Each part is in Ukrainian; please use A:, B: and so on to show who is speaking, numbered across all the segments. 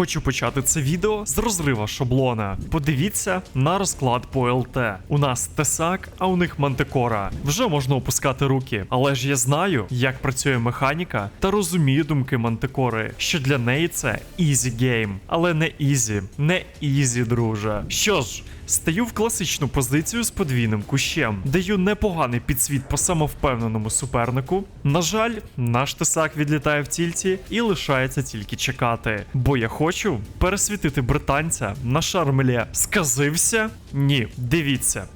A: Хочу почати це відео з розрива шаблона. Подивіться на розклад по ЛТ. У нас Тесак, а у них Мантикора. Вже можна опускати руки, але ж я знаю, як працює механіка та розумію думки Мантикори, що для неї це ізі гейм, але не ізі, не ізі, друже. Що ж. Стаю в класичну позицію з подвійним кущем, даю непоганий підсвіт по самовпевненому супернику. На жаль, наш тесак відлітає в тільті і лишається тільки чекати. Бо я хочу пересвітити британця на шармелі. Сказився? Ні, дивіться.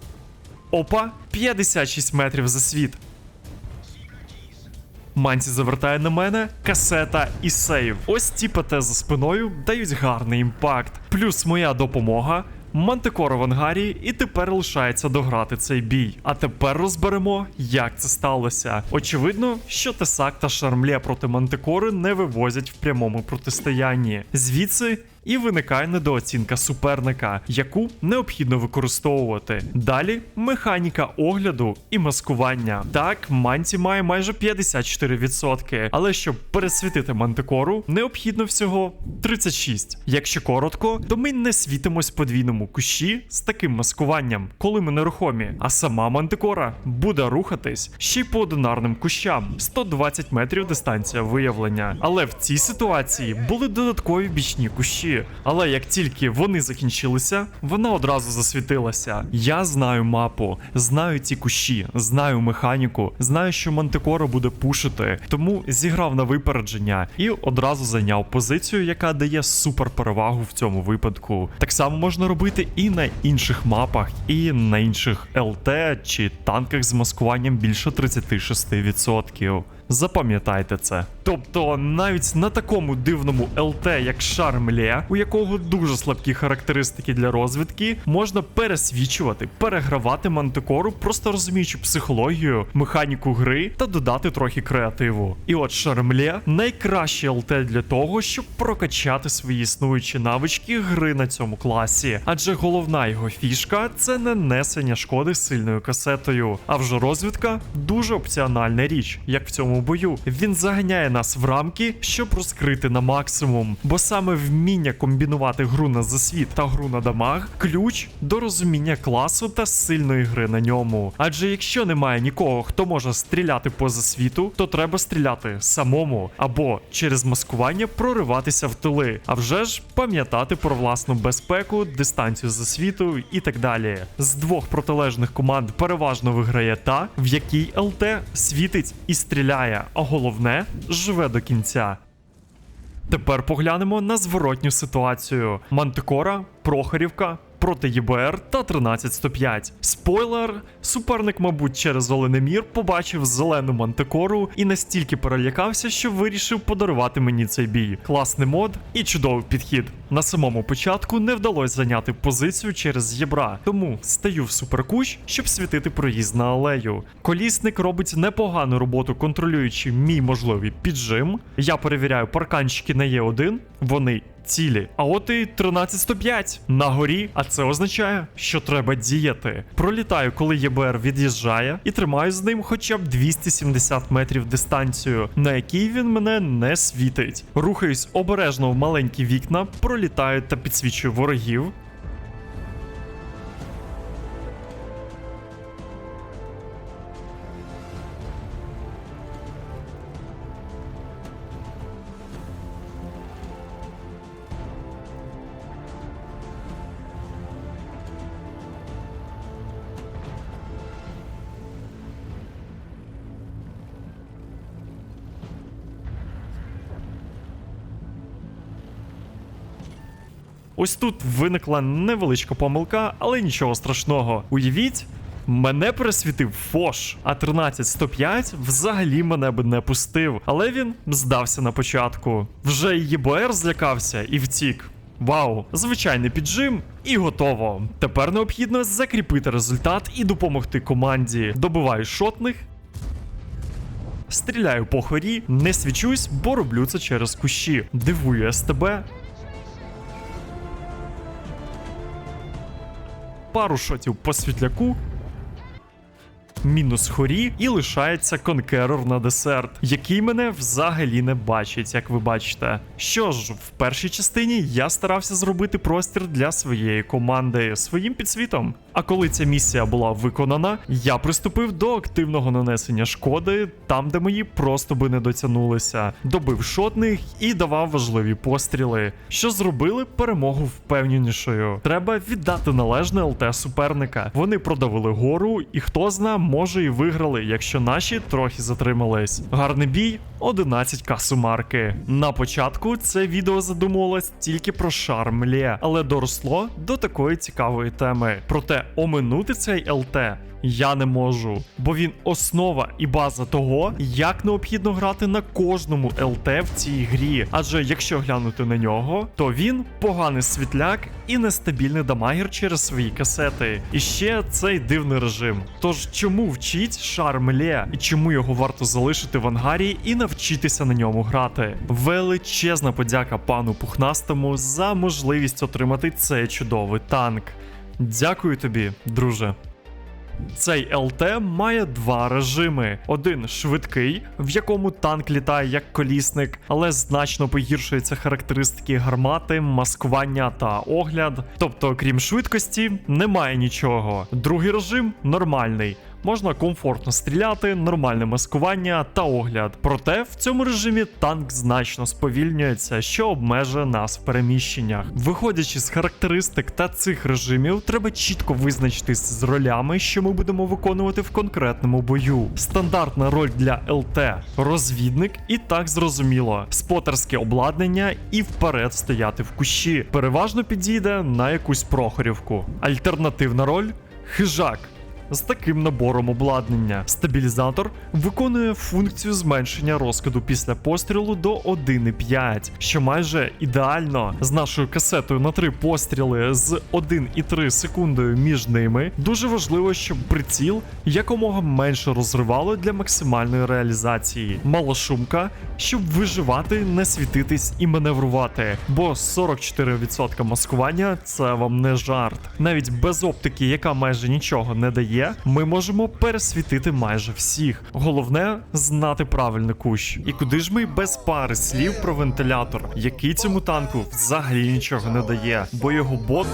A: Опа, 56 метрів за світ. Манці завертає на мене, касета і сейв. Ось ті ПТ за спиною дають гарний імпакт. Плюс моя допомога. Мантикора в ангарі, і тепер лишається дограти цей бій. А тепер розберемо, як це сталося. Очевидно, що Тесак та Шармлє проти Мантикори не вивозять в прямому протистоянні. Звідси і виникає недооцінка суперника, яку необхідно використовувати. Далі механіка огляду і маскування. Так, манці має майже 54%, але щоб пересвітити мантикору, необхідно всього 36. Якщо коротко, то ми не світимось подвійному кущі з таким маскуванням, коли ми нерухомі. А сама мантикора буде рухатись ще й по одинарним кущам 120 метрів дистанція виявлення. Але в цій ситуації були додаткові бічні кущі. Але як тільки вони закінчилися, вона одразу засвітилася. Я знаю мапу, знаю ці кущі, знаю механіку, знаю, що Мантикора буде пушити, тому зіграв на випередження і одразу зайняв позицію, яка дає супер перевагу в цьому випадку. Так само можна робити і на інших мапах, і на інших ЛТ чи танках з маскуванням більше 36%. Запам'ятайте це. Тобто, навіть на такому дивному ЛТ, як Шармле, у якого дуже слабкі характеристики для розвідки, можна пересвічувати, перегравати мантикору, просто розуміючи психологію, механіку гри та додати трохи креативу. І от Шармле найкраще ЛТ для того, щоб прокачати свої існуючі навички гри на цьому класі. Адже головна його фішка це нанесення шкоди сильною касетою. А вже розвідка дуже опціональна річ, як в цьому бою. Він заганяє нас в рамки, щоб розкрити на максимум. Бо саме вміння комбінувати гру на засвіт та гру на дамаг ключ до розуміння класу та сильної гри на ньому. Адже якщо немає нікого, хто може стріляти по засвіту, то треба стріляти самому або через маскування прориватися в тили. А вже ж пам'ятати про власну безпеку, дистанцію засвіту і так далі. З двох протилежних команд переважно виграє та, в якій ЛТ світить і стріляє, а головне живе до кінця. Тепер поглянемо на зворотню ситуацію: Мантикора, Прохорівка. Проти ЄБР та 13105. Спойлер, суперник, мабуть, через Оленемір побачив зелену мантикору і настільки перелякався, що вирішив подарувати мені цей бій. Класний мод і чудовий підхід. На самому початку не вдалося зайняти позицію через єбра, тому стаю в суперкущ, щоб світити проїзд на алею. Колісник робить непогану роботу, контролюючи мій можливий піджим. Я перевіряю парканчики на Є1, вони цілі. А от і 13105 на горі, а це означає, що треба діяти. Пролітаю, коли ЄБР від'їжджає, і тримаю з ним хоча б 270 метрів дистанцію, на якій він мене не світить. Рухаюсь обережно в маленькі вікна, пролітаю та підсвічую ворогів. Ось тут виникла невеличка помилка, але нічого страшного. Уявіть. Мене пересвітив Фош, а 13105 взагалі мене би не пустив, але він здався на початку. Вже і ЄБР злякався і втік. Вау, звичайний піджим і готово. Тепер необхідно закріпити результат і допомогти команді. Добиваю шотних. Стріляю по хорі, не свічусь, бо роблю це через кущі. Дивую СТБ, пару шотів по світляку. Мінус хорі, і лишається конкерор на десерт, який мене взагалі не бачить, як ви бачите. Що ж, в першій частині я старався зробити простір для своєї команди своїм підсвітом. А коли ця місія була виконана, я приступив до активного нанесення шкоди там, де мої просто би не дотягнулися, добив шотних і давав важливі постріли, що зробили перемогу впевненішою. Треба віддати належне ЛТ суперника. Вони продавили гору, і хто зна, може і виграли, якщо наші трохи затримались. Гарний бій, 11к сумарки. На початку це відео задумувалось тільки про шарм Лє, але доросло до такої цікавої теми. Проте оминути цей ЛТ я не можу, бо він основа і база того, як необхідно грати на кожному ЛТ в цій грі. Адже якщо глянути на нього, то він поганий світляк і нестабільний дамагер через свої касети. І ще цей дивний режим. Тож чому вчить Шармле і чому його варто залишити в ангарі і навчитися на ньому грати? Величезна подяка пану Пухнастому за можливість отримати цей чудовий танк. Дякую тобі, друже. Цей ЛТ має два режими: один швидкий, в якому танк літає як колісник, але значно погіршуються характеристики гармати, маскування та огляд. Тобто, крім швидкості, немає нічого. Другий режим нормальний. Можна комфортно стріляти, нормальне маскування та огляд. Проте в цьому режимі танк значно сповільнюється, що обмежує нас в переміщеннях. Виходячи з характеристик та цих режимів, треба чітко визначитись з ролями, що ми будемо виконувати в конкретному бою. Стандартна роль для ЛТ розвідник, і так зрозуміло, спотерське обладнання і вперед стояти в кущі. Переважно підійде на якусь прохорівку. Альтернативна роль хижак з таким набором обладнання. Стабілізатор виконує функцію зменшення розкиду після пострілу до 1,5, що майже ідеально з нашою касетою на 3 постріли з 1,3 секундою між ними. Дуже важливо, щоб приціл якомога менше розривало для максимальної реалізації. Малошумка, щоб виживати, не світитись і маневрувати. Бо 44% маскування це вам не жарт. Навіть без оптики, яка майже нічого не дає є, ми можемо пересвітити майже всіх. Головне знати правильний кущ. І куди ж ми без пари слів про вентилятор, який цьому танку взагалі нічого не дає, бо його бот.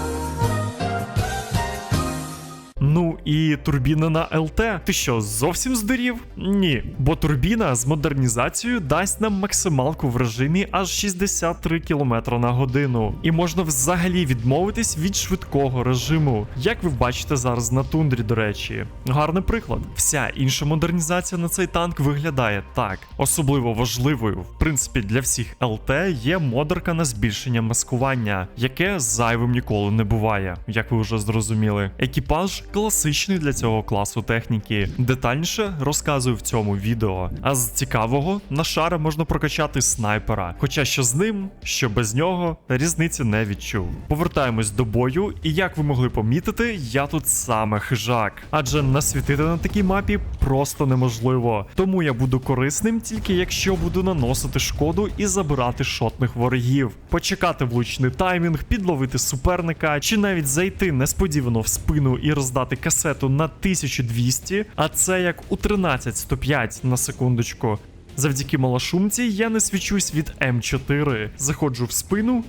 A: І турбіна на ЛТ. Ти що, зовсім здурів? Ні. Бо турбіна з модернізацією дасть нам максималку в режимі аж 63 км на годину. І можна взагалі відмовитись від швидкого режиму, як ви бачите зараз на тундрі, до речі. Гарний приклад. Вся інша модернізація на цей танк виглядає так. Особливо важливою, в принципі, для всіх ЛТ є модерка на збільшення маскування, яке зайвим ніколи не буває, як ви вже зрозуміли. Екіпаж класичний для цього класу техніки. Детальніше розказую в цьому відео. А з цікавого на шара можна прокачати снайпера. Хоча що з ним, що без нього, різниці не відчув. Повертаємось до бою, і як ви могли помітити, я тут саме хижак. Адже насвітити на такій мапі просто неможливо. Тому я буду корисним тільки якщо буду наносити шкоду і забирати шотних ворогів, почекати влучний таймінг, підловити суперника, чи навіть зайти несподівано в спину і роздати касету на 1200, а це як у 13105 на секундочку. Завдяки малошумці я не свічусь від М4, заходжу в спину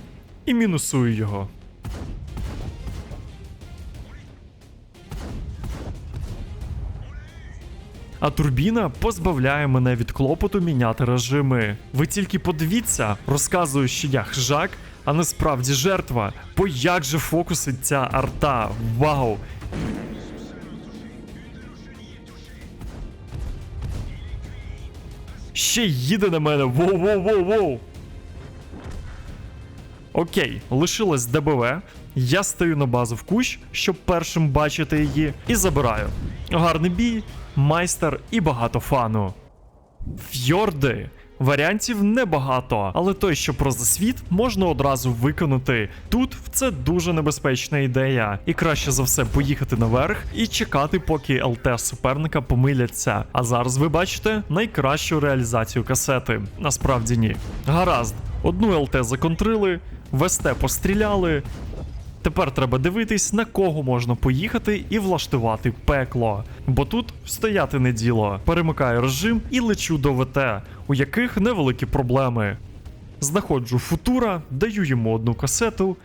A: і мінусую його. А турбіна позбавляє мене від клопоту міняти режими. Ви тільки подивіться, розказую, що я хижак, а насправді жертва. Бо як же фокусить ця арта? Вау! Ще їде на мене. Воу-воу-воу-воу. Окей, лишилось ДБВ. Я стою на базу в кущ, щоб першим бачити її, і забираю. Гарний бій, майстер і багато фану. Фьорди. Варіантів небагато, але той, що про засвіт, можна одразу виконати. Тут це дуже небезпечна ідея, і краще за все поїхати наверх і чекати, поки ЛТ суперника помиляться. А зараз ви бачите найкращу реалізацію касети. Насправді ні. Гаразд, одну ЛТ законтрили, в СТ постріляли. Тепер треба дивитись, на кого можна поїхати і влаштувати пекло. Бо тут стояти не діло. Перемикаю режим і лечу до ВТ, у яких невеликі проблеми. Знаходжу футура, даю йому одну касету.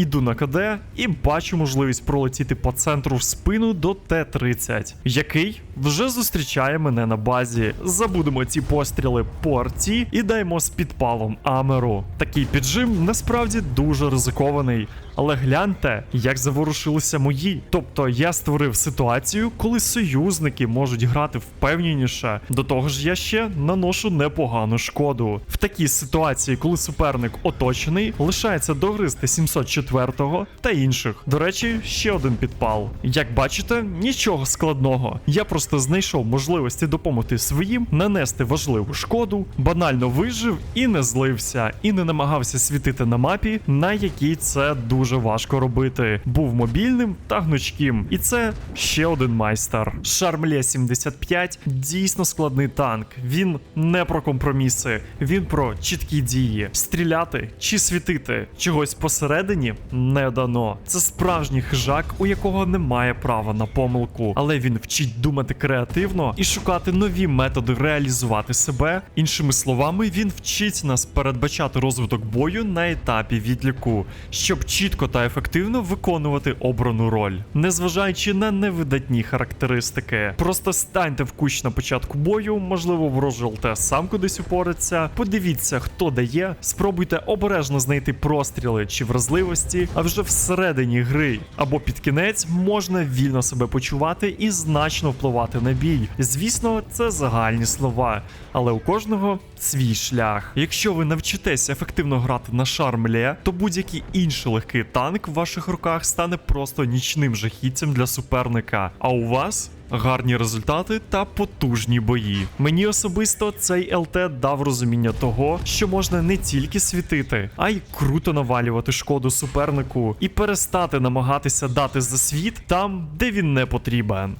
A: Іду на КД і бачу можливість пролетіти по центру в спину до Т-30, який вже зустрічає мене на базі. Забудемо ці постріли по арті і даймо з підпалом Амеру. Такий піджим насправді дуже ризикований. Але гляньте, як заворушилися мої. Тобто я створив ситуацію, коли союзники можуть грати впевненіше. До того ж, я ще наношу непогану шкоду. В такій ситуації, коли суперник оточений, лишається догризти 704-го та інших. До речі, ще один підпал. Як бачите, нічого складного. Я просто знайшов можливості допомогти своїм, нанести важливу шкоду, банально вижив і не злився, і не намагався світити на мапі, на якій це дуже важко робити. Був мобільним та гнучким. І це ще один майстер. Шармле 75 дійсно складний танк. Він не про компроміси, він про чіткі дії. Стріляти чи світити чогось посередині не дано. Це справжній хижак, у якого немає права на помилку, але він вчить думати креативно і шукати нові методи реалізувати себе. Іншими словами, він вчить нас передбачати розвиток бою на етапі відліку, щоб чітко та ефективно виконувати обрану роль, незважаючи на невидатні характеристики. Просто станьте в кущ на початку бою, можливо, ворожий ЛТ сам кудись упореться. Подивіться, хто дає, спробуйте обережно знайти простріли чи вразливості, а вже всередині гри або під кінець можна вільно себе почувати і значно впливати на бій. Звісно, це загальні слова, але у кожного свій шлях. Якщо ви навчитесь ефективно грати на шармле, то будь-який інший легкий танк в ваших руках стане просто нічним жахіттям для суперника. А у вас гарні результати та потужні бої. Мені особисто цей ЛТ дав розуміння того, що можна не тільки світити, а й круто навалювати шкоду супернику і перестати намагатися дати засвіт там, де він не потрібен.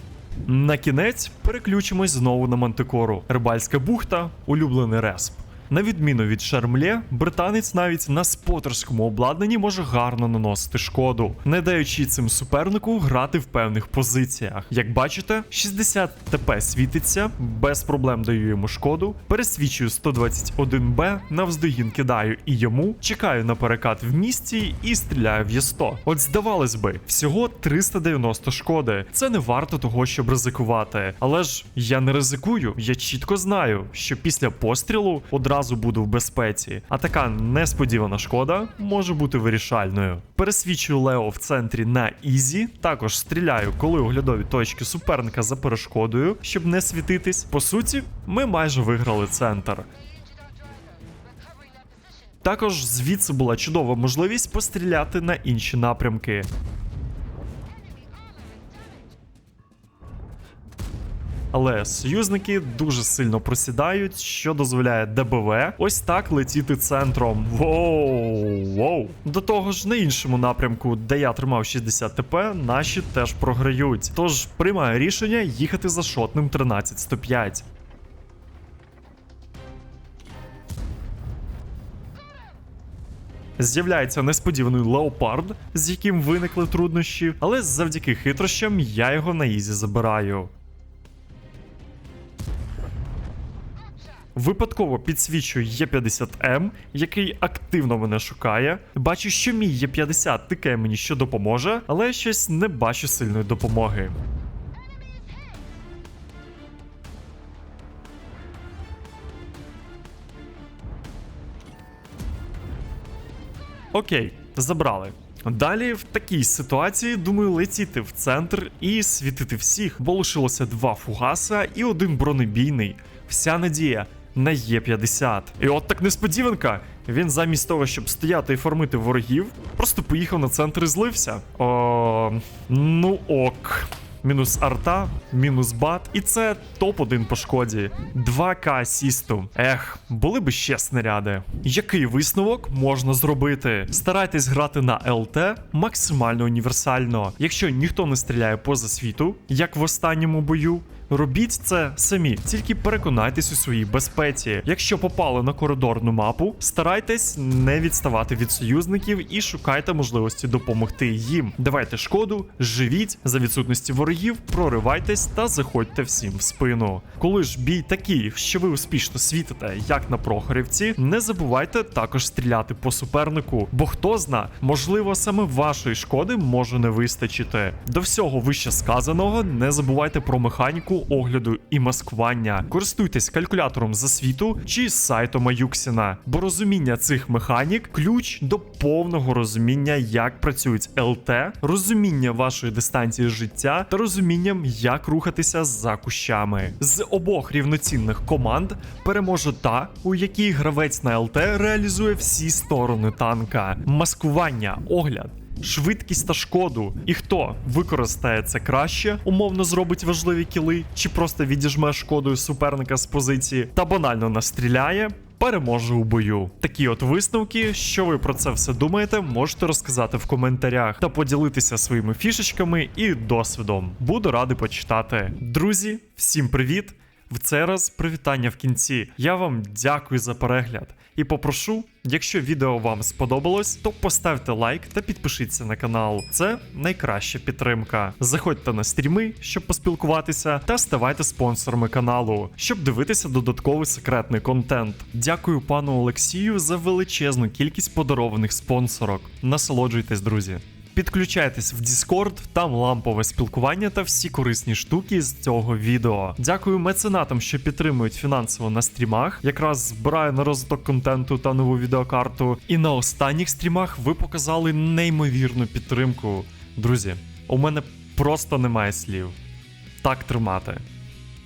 A: На кінець переключимось знову на мантикору. Рибальська бухта, улюблений респ. На відміну від Шармле, британець навіть на спотерському обладнанні може гарно наносити шкоду, не даючи цим супернику грати в певних позиціях. Як бачите, 60 ТП світиться, без проблем даю йому шкоду, пересвічую 121Б, навздогін кидаю і йому, чекаю на перекат в місті і стріляю в Є100. От здавалось би, всього 390 шкоди. Це не варто того, щоб ризикувати. Але ж я не ризикую, я чітко знаю, що після пострілу одразу буду в безпеці. А така несподівана шкода може бути вирішальною. Пересвічую Лео в центрі на Ізі. Також стріляю, коли оглядові точки суперника за перешкодою, щоб не світитись. По суті, ми майже виграли центр. Також звідси була чудова можливість постріляти на інші напрямки. Але союзники дуже сильно просідають, що дозволяє ДБВ ось так летіти центром. Воу, воу. До того ж, на іншому напрямку, де я тримав 60 ТП, наші теж програють. Тож приймаю рішення їхати за шотним 13-105. З'являється несподіваний леопард, з яким виникли труднощі, але завдяки хитрощам я його на ізі забираю. Випадково підсвічую Є50М, який активно мене шукає. Бачу, що мій Є50 тикає мені, що допоможе, але щось не бачу сильної допомоги. Окей, забрали. Далі в такій ситуації думаю летіти в центр і світити всіх, бо лишилося два фугаса і один бронебійний. Вся надія на Є50. І от так несподіванка. Він замість того, щоб стояти і формити ворогів, просто поїхав на центр і злився. О, ну ок. Мінус арта, мінус бат, і це топ-1 по шкоді. 2К асісту. Ех, були би ще снаряди. Який висновок можна зробити? Старайтесь грати на ЛТ максимально універсально. Якщо ніхто не стріляє поза світу, як в останньому бою, робіть це самі, тільки переконайтесь у своїй безпеці. Якщо попали на коридорну мапу, старайтесь не відставати від союзників і шукайте можливості допомогти їм. Давайте шкоду, живіть за відсутності ворогів, проривайтесь та заходьте всім в спину. Коли ж бій такий, що ви успішно світите, як на Прохорівці, не забувайте також стріляти по супернику, бо хто зна, можливо, саме вашої шкоди може не вистачити. До всього вище сказаного, не забувайте про механіку огляду і маскування. Користуйтесь калькулятором засвіту чи сайтом Аюксіна, бо розуміння цих механік ключ до повного розуміння, як працюють ЛТ, розуміння вашої дистанції життя та розумінням, як рухатися за кущами. З обох рівноцінних команд переможе та, у якій гравець на ЛТ реалізує всі сторони танка, маскування, огляд. Швидкість та шкоду, і хто використає це краще, умовно зробить важливі кіли, чи просто відіжме шкодою суперника з позиції та банально настріляє. Переможе у бою. Такі от висновки, що ви про це все думаєте, можете розказати в коментарях та поділитися своїми фішечками і досвідом. Буду радий почитати. Друзі, всім привіт! В цей раз привітання в кінці. Я вам дякую за перегляд і попрошу, якщо відео вам сподобалось, то поставте лайк та підпишіться на канал. Це найкраща підтримка. Заходьте на стріми, щоб поспілкуватися, та ставайте спонсорами каналу, щоб дивитися додатковий секретний контент. Дякую пану Олексію за величезну кількість подарованих спонсорок. Насолоджуйтесь, друзі. Підключайтесь в Discord, там лампове спілкування та всі корисні штуки з цього відео. Дякую меценатам, що підтримують фінансово на стрімах. Якраз збираю на розвиток контенту та нову відеокарту. І на останніх стрімах ви показали неймовірну підтримку. Друзі, у мене просто немає слів. Так тримати.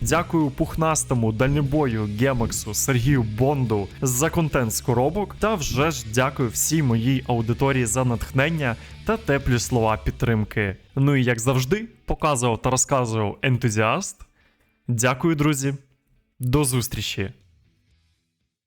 A: Дякую пухнастому дальнобою Гемексу Сергію Бонду за контент з коробок. Та вже ж дякую всій моїй аудиторії за натхнення та теплі слова підтримки. Ну і як завжди, показував та розказував ентузіаст. Дякую, друзі. До зустрічі!